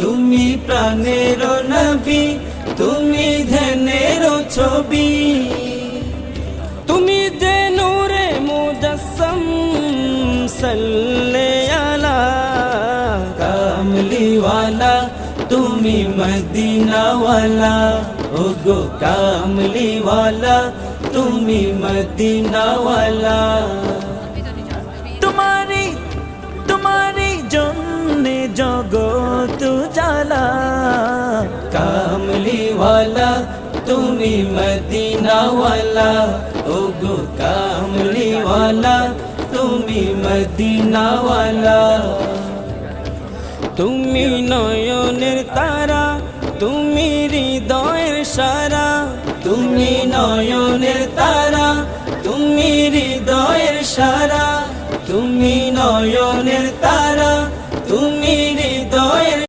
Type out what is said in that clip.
তুমি প্রাণের নবী, তুমি ধ্যানের ছবি। তুমি যে নূরে মুজসম সাল্লে আলা কামলিওয়ালা, তুমি মদিনাওয়ালা। ও গো কামলিওয়ালা, তুমি মদিনাওয়ালা। কামলিওয়ালা তুমি মদিনাওয়ালা ও গো কামলিওয়ালা তুমি মদিনাওয়ালা তুমি নয়নের তারা তুমি হৃদয়ের সারা তুমি নয়নের তারা তুমি হৃদয়ের সারা তুমি নয়নের